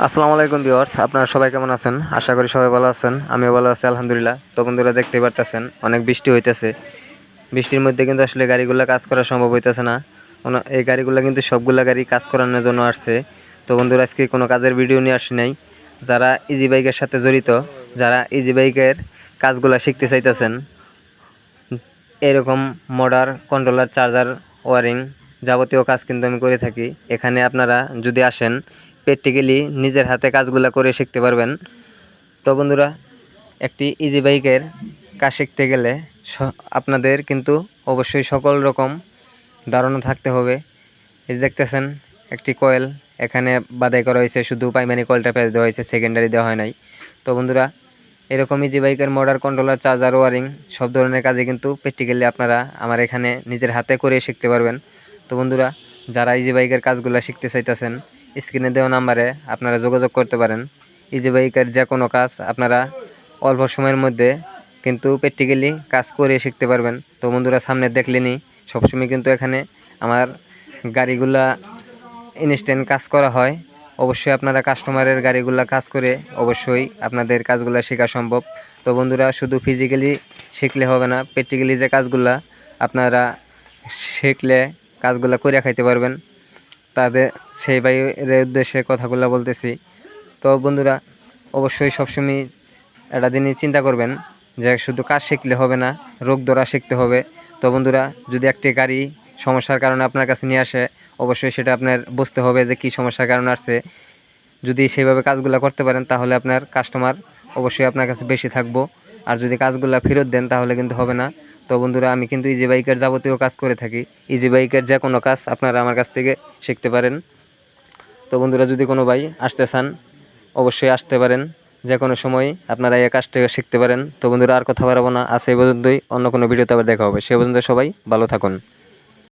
আসসালামু আলাইকুম ভিউয়ার্স, আপনারা সবাই কেমন আছেন? আশা করি সবাই ভালো আছেন, আমিও ভালো আছি, আলহামদুলিল্লাহ। তো বন্ধুরা, দেখতেই পারতেছেন, অনেক বৃষ্টি হইতেছে। বৃষ্টির মধ্যে কিন্তু আসলে গাড়িগুলো কাজ করা সম্ভব হইতেছে না। এই গাড়িগুলো কিন্তু সবগুলা গাড়ি কাজ করানোর জন্য আসছে। তো বন্ধুরা, আজকে কোনো কাজের ভিডিও নিয়ে আসি নাই। যারা ইজি বাইকের সাথে জড়িত, যারা ইজি বাইকের কাজগুলো শিখতে চাইতেছেন, এরকম মোডার কন্ট্রোলার চার্জার ওয়ারিং যাবতীয় কাজ কিন্তু আমি করে থাকি। এখানে আপনারা যদি আসেন প্র্যাকটিক্যালি নিজের হাতে কাজগুলো করে শিখতে পারবেন। তো বন্ধুরা, একটি ইজি বাইকের কাজ শিখতে গেলে আপনাদের কিন্তু অবশ্যই সকল রকম ধারণা থাকতে হবে। এই দেখতেছেন, একটি কয়েল এখানে বাদাই করা হয়েছে, শুধু প্রাইমারি কয়েলটা পেঁচ দেওয়া হয়েছে সেকেন্ডারি দেওয়া হয় নাই। তো বন্ধুরা, এরকম ইজি বাইকের মোটর কন্ট্রোলার চার্জার ওয়ারিং সব ধরনের কাজে কিন্তু প্র্যাকটিক্যালি আপনারা আমার এখানে নিজের হাতে করে শিখতে পারবেন। তো বন্ধুরা, যারা ইজি বাইকের কাজগুলো শিখতে চাইতেছেন স্ক্রিনে দেওয়া নাম্বারে আপনারা যোগাযোগ করতে পারেন। ইজি বাইকের যে কোনো কাজ আপনারা অল্প সময়ের মধ্যে কিন্তু প্র্যাকটিক্যালি কাজ করে শিখতে পারবেন। তো বন্ধুরা, সামনে দেখলেনি সবসময় কিন্তু এখানে আমার গাড়িগুলা ইনস্ট্যান্ট কাজ করা হয়। অবশ্যই আপনারা কাস্টমারের গাড়িগুলা কাজ করে অবশ্যই আপনাদের কাজগুলো শেখা সম্ভব। তো বন্ধুরা, শুধু ফিজিক্যালি শিখলে হবে না প্র্যাকটিক্যালি যে কাজগুলা আপনারা শিখলে কাজগুলো করে খাইতে পারবেন। তাদের সেই বাইরের উদ্দেশ্যে কথাগুলো বলতেছি। তো বন্ধুরা, অবশ্যই সবসময় একটা জিনিস চিন্তা করবেন যে শুধু কাজ শিখলে হবে না, রোগ ধরা শিখতে হবে। তো বন্ধুরা, যদি একটি গাড়ি সমস্যার কারণে আপনার কাছে নিয়ে আসে, অবশ্যই সেটা আপনার বুঝতে হবে যে কী সমস্যার কারণে আসছে। যদি সেইভাবে কাজগুলো করতে পারেন, তাহলে আপনার কাস্টমার অবশ্যই আপনার কাছে বেশি থাকব। আর যদি কাজগুলো ফেরত দেন, তাহলে কিন্তু হবে না। তো বন্ধুরা, আমি কিন্তু ইজি বাইকের যাবতীয় কাজ করে থাকি। ইজি বাইকের যে কোনো কাজ আপনারা আমার কাছ থেকে শিখতে পারেন। তো বন্ধুরা, যদি কোনো ভাই আসতে চান, অবশ্যই আসতে পারেন। যে কোনো সময় আপনারা এই কাজ থেকে শিখতে পারেন। তো বন্ধুরা, আর কথা বাড়াবো না। আজ এই পর্যন্তই। অন্য কোনো ভিডিওতে আবার দেখা হবে। সে পর্যন্ত সবাই ভালো থাকুন।